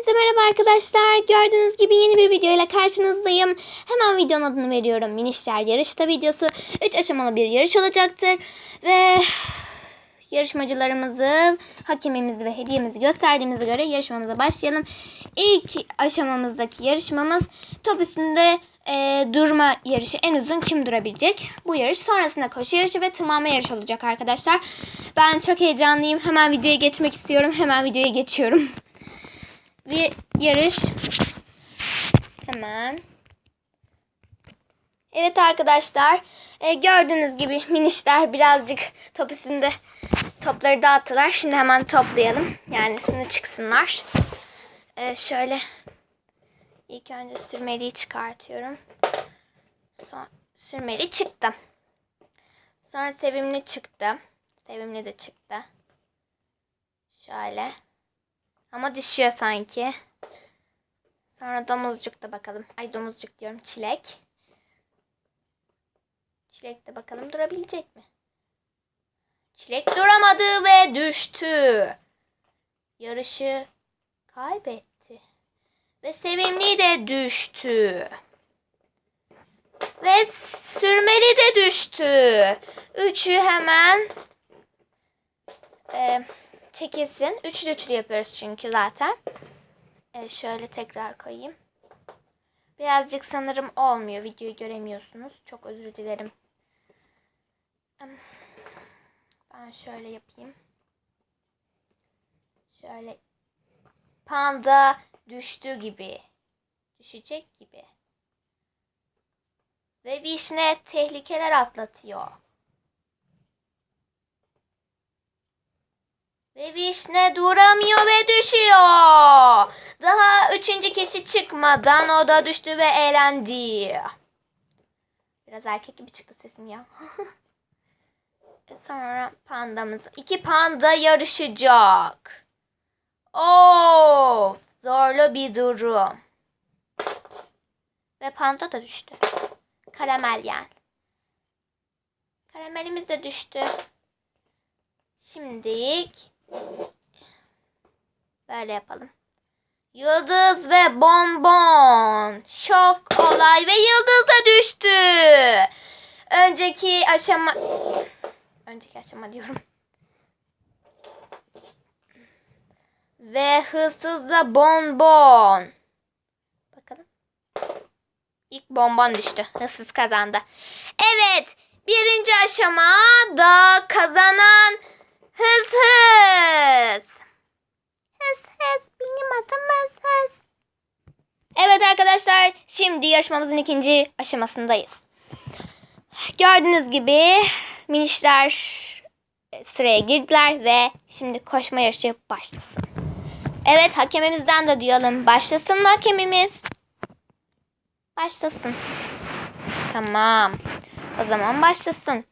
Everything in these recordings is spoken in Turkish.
Hepinize merhaba arkadaşlar. Gördüğünüz gibi yeni bir video ile karşınızdayım. Hemen videonun adını veriyorum. Minişler yarışta videosu. 3 aşamalı bir yarış olacaktır. Ve yarışmacılarımızı, hakemimizi ve hediyemizi gösterdiğimize göre yarışmamıza başlayalım. İlk aşamamızdaki yarışmamız top üstünde e, durma yarışı. En uzun kim durabilecek? Bu yarış. Sonrasında koşu yarışı ve tırmanma yarışı olacak arkadaşlar. Ben çok heyecanlıyım. Hemen videoya geçmek istiyorum. Hemen videoya geçiyorum. Bir yarış. Hemen. Evet arkadaşlar. e, gördüğünüz gibi minişler birazcık top üstünde topları dağıttılar. Şimdi hemen toplayalım. Yani üstüne çıksınlar. E, şöyle ilk önce sürmeliği çıkartıyorum. Son, sürmeli çıktı. Sonra sevimli çıktı. Sevimli de çıktı. Şöyle. Ama düşüyor sanki. Sonra domuzcuk da bakalım. Ay domuzcuk diyorum. Çilek. Çilek de bakalım durabilecek mi? Çilek duramadı ve düştü. Yarışı kaybetti. Ve sevimli de düştü. Ve sürmeli de düştü. Üçü hemen e, çekilsin. Üçlü üçlü yapıyoruz çünkü zaten. E, şöyle tekrar koyayım. Birazcık sanırım olmuyor. Videoyu göremiyorsunuz. Çok özür dilerim. Ben şöyle yapayım. Şöyle. Panda düştü gibi. Düşecek gibi. Ve vişne tehlikeler atlatıyor. Vişne duramıyor ve düşüyor. Daha üçüncü kişi çıkmadan o da düştü ve eğlendi. Biraz erkek gibi çıktı sesim ya. Sonra pandamız. iki panda yarışacak. Of, zorlu bir durum. Ve panda da düştü. Karamel yani. Karamelimiz de düştü. Şimdilik böyle yapalım. Yıldız ve bonbon. Şok olay ve yıldız da düştü. Önceki aşama önceki aşama diyorum. Ve hırsız da bonbon. Bakalım. İlk bonbon düştü. Hırsız kazandı. Evet. Birinci aşama da kazanan arkadaşlar. Şimdi yarışmamızın ikinci aşamasındayız. Gördüğünüz gibi minişler sıraya girdiler ve şimdi koşma yarışı başlasın. Evet hakemimizden de duyalım. Başlasın mı hakemimiz? Başlasın. Tamam. O zaman başlasın.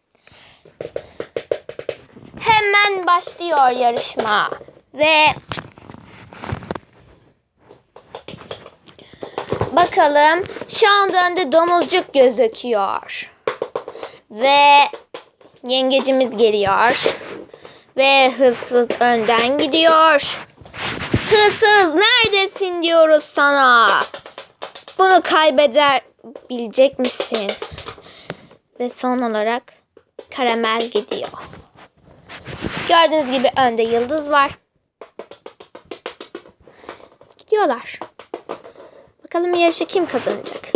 Hemen başlıyor yarışma. Ve bakalım şu anda önde domuzcuk gözüküyor. Ve yengecimiz geliyor. Ve hırsız önden gidiyor. Hırsız neredesin diyoruz sana. Bunu kaybedebilecek misin? Ve son olarak karamel gidiyor. Gördüğünüz gibi önde yıldız var. Gidiyorlar. Bakalım yarışı kim kazanacak?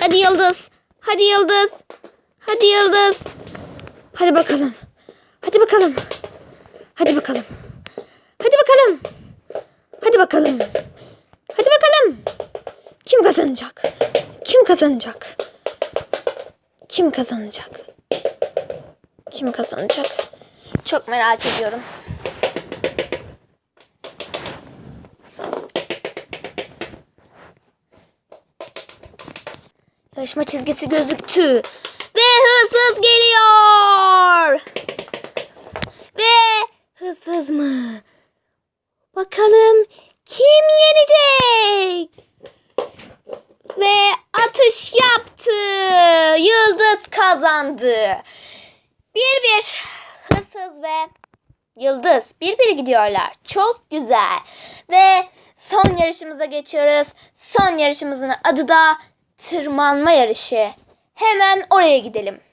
Hadi yıldız. Hadi yıldız. Hadi yıldız. Hadi bakalım. Hadi bakalım. Hadi bakalım. Hadi bakalım. Hadi bakalım. Hadi bakalım. Kim kazanacak? Kim kazanacak? Kim kazanacak? Kim kazanacak? Çok merak ediyorum. Yarışma çizgisi gözüktü. Ve hırsız geliyor. Ve hırsız mı? Bakalım kim yenecek? Ve atış yaptı. Yıldız kazandı. Bir bir hırsız ve Yıldız bir bir gidiyorlar. Çok güzel. Ve son yarışımıza geçiyoruz. Son yarışımızın adı da tırmanma yarışı. Hemen oraya gidelim.